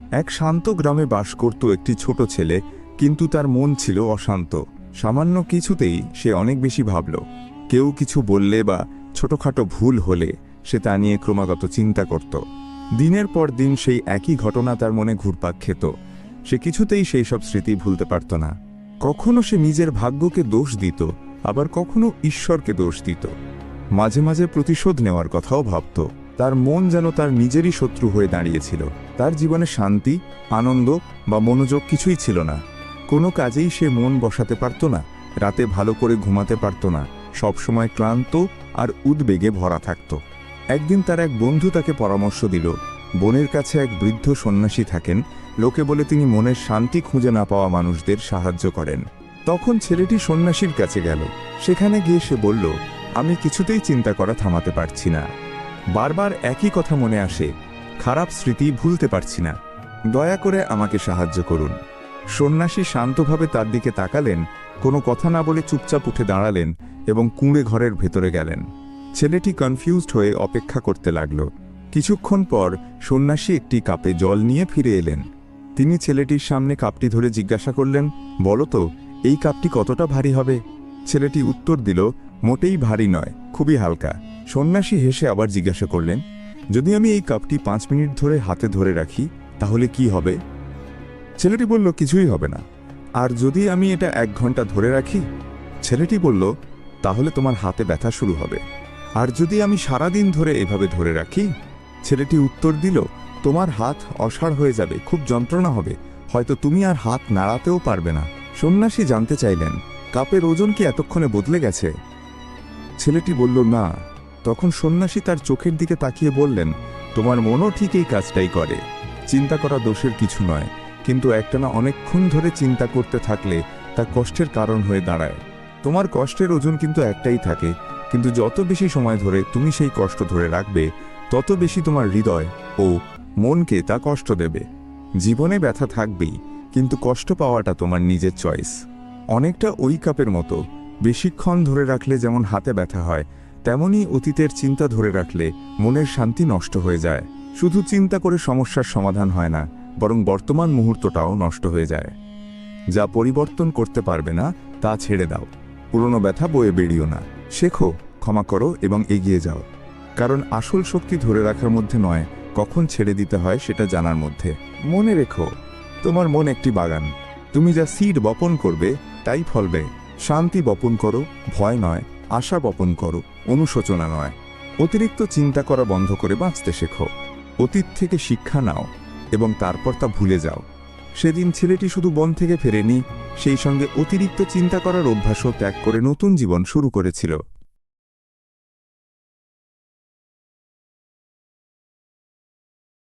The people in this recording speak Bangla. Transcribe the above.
এক শান্ত গ্রামে বাস করত একটি ছোট ছেলে, কিন্তু তার মন ছিল অশান্ত। সামান্য কিছুতেই সে অনেক বেশি ভাবল। কেউ কিছু বললে বা ছোটখাটো ভুল হলে সে তা নিয়ে ক্রমাগত চিন্তা করত। দিনের পর দিন সেই একই ঘটনা তার মনে ঘুরপাক খেত। সে কিছুতেই সেই সব স্মৃতি ভুলতে পারত না। কখনো সে নিজের ভাগ্যকে দোষ দিত, আবার কখনো ঈশ্বরকে দোষ দিত। মাঝে মাঝে প্রতিশোধ নেওয়ার কথাও ভাবত। তার মন যেন তার নিজেরই শত্রু হয়ে দাঁড়িয়েছিল। তার জীবনে শান্তি, আনন্দ বা মনোযোগ কিছুই ছিল না। কোনো কাজেই সে মন বসাতে পারত না, রাতে ভালো করে ঘুমাতে পারত না, সবসময় ক্লান্ত আর উদ্বেগে ভরা থাকত। একদিন তার এক বন্ধু তাকে পরামর্শ দিল, বনের কাছে এক বৃদ্ধ সন্ন্যাসী থাকেন, লোকে বলে তিনি মনের শান্তি খুঁজে না পাওয়া মানুষদের সাহায্য করেন। তখন ছেলেটি সন্ন্যাসীর কাছে গেল। সেখানে গিয়ে সে বলল, আমি কিছুতেই চিন্তা করা থামাতে পারছি না। বারবার একই কথা মনে আসে, খারাপ স্মৃতি ভুলতে পারছি না। দয়া করে আমাকে সাহায্য করুন। সন্ন্যাসী শান্তভাবে তার দিকে তাকালেন, কোনো কথা না বলে চুপচাপ উঠে দাঁড়ালেন এবং কুঁড়ে ঘরের ভেতরে গেলেন। ছেলেটি কনফিউজড হয়ে অপেক্ষা করতে লাগল। কিছুক্ষণ পর সন্ন্যাসী একটি কাপে জল নিয়ে ফিরে এলেন। তিনি ছেলেটির সামনে কাপটি ধরে জিজ্ঞাসা করলেন, বলো তো, এই কাপটি কতটা ভারী হবে? ছেলেটি উত্তর দিল, মোটেই ভারী নয়, খুবই হালকা। সন্ন্যাসী হেসে আবার জিজ্ঞাসা করলেন, যদি আমি এই কাপটি পাঁচ মিনিট ধরে হাতে ধরে রাখি, তাহলে কি হবে? ছেলেটি বলল, কিছুই হবে না। আর যদি আমি এটা এক ঘণ্টা ধরে রাখি? ছেলেটি বলল, তাহলে তোমার হাতে ব্যথা শুরু হবে। আর যদি আমি সারা দিন ধরে এভাবে ধরে রাখি? ছেলেটি উত্তর দিল, তোমার হাত অসাড় হয়ে যাবে, খুব যন্ত্রণা হবে। হয়তো তুমি আর হাত নাড়াতেও পারবে না। সন্ন্যাসী জানতে চাইলেন, কাপের ওজন কি এতক্ষণে বদলে গেছে? ছেলেটি বলল, না। তখন সন্ন্যাসী তার চোখের দিকে তাকিয়ে বললেন, তোমার মনও ঠিক এই কাজটাই করে। চিন্তা করা দোষের কিছু নয়, কিন্তু একটানা অনেকক্ষণ ধরে চিন্তা করতে থাকলে তা কষ্টের কারণ হয়ে দাঁড়ায়। তোমার কষ্টের ওজন কিন্তু একটাই থাকে, কিন্তু যত বেশি সময় ধরে তুমি সেই কষ্ট ধরে রাখবে, তত বেশি তোমার হৃদয় ও মনকে তা কষ্ট দেবে। জীবনে ব্যথা থাকবেই, কিন্তু কষ্ট পাওয়াটা তোমার নিজের চয়েস। অনেকটা ওই কাপের মতো, বেশিক্ষণ ধরে রাখলে যেমন হাতে ব্যথা হয় তেমনি অতীতের চিন্তা ধরে রাখলে মনের শান্তি নষ্ট হয়ে যায়। শুধু চিন্তা করে সমস্যার সমাধান হয় না, বরং বর্তমান মুহূর্তটাও নষ্ট হয়ে যায়। যা পরিবর্তন করতে পারবে না, তা ছেড়ে দাও। পুরনো ব্যথা বয়ে বেরিও না। শেখো, ক্ষমা করো এবং এগিয়ে যাও। কারণ আসল শক্তি ধরে রাখার মধ্যে নয়, কখন ছেড়ে দিতে হয় সেটা জানার মধ্যে। মনে রেখো, তোমার মন একটি বাগান। তুমি যা সিড বপন করবে, তাই ফলবে। শান্তি বপন করো, ভয় নয়। আশা বপন করো, অনুশোচনা নয়। অতিরিক্ত চিন্তা করা বন্ধ করে বাঁচতে শেখো। অতীত থেকে শিক্ষা নাও এবং তারপর তা ভুলে যাও। সেদিন ছেলেটি শুধু বন থেকে ফেরেনি, সেই সঙ্গে অতিরিক্ত চিন্তা করার অভ্যাসও ত্যাগ করে নতুন জীবন শুরু করেছিল।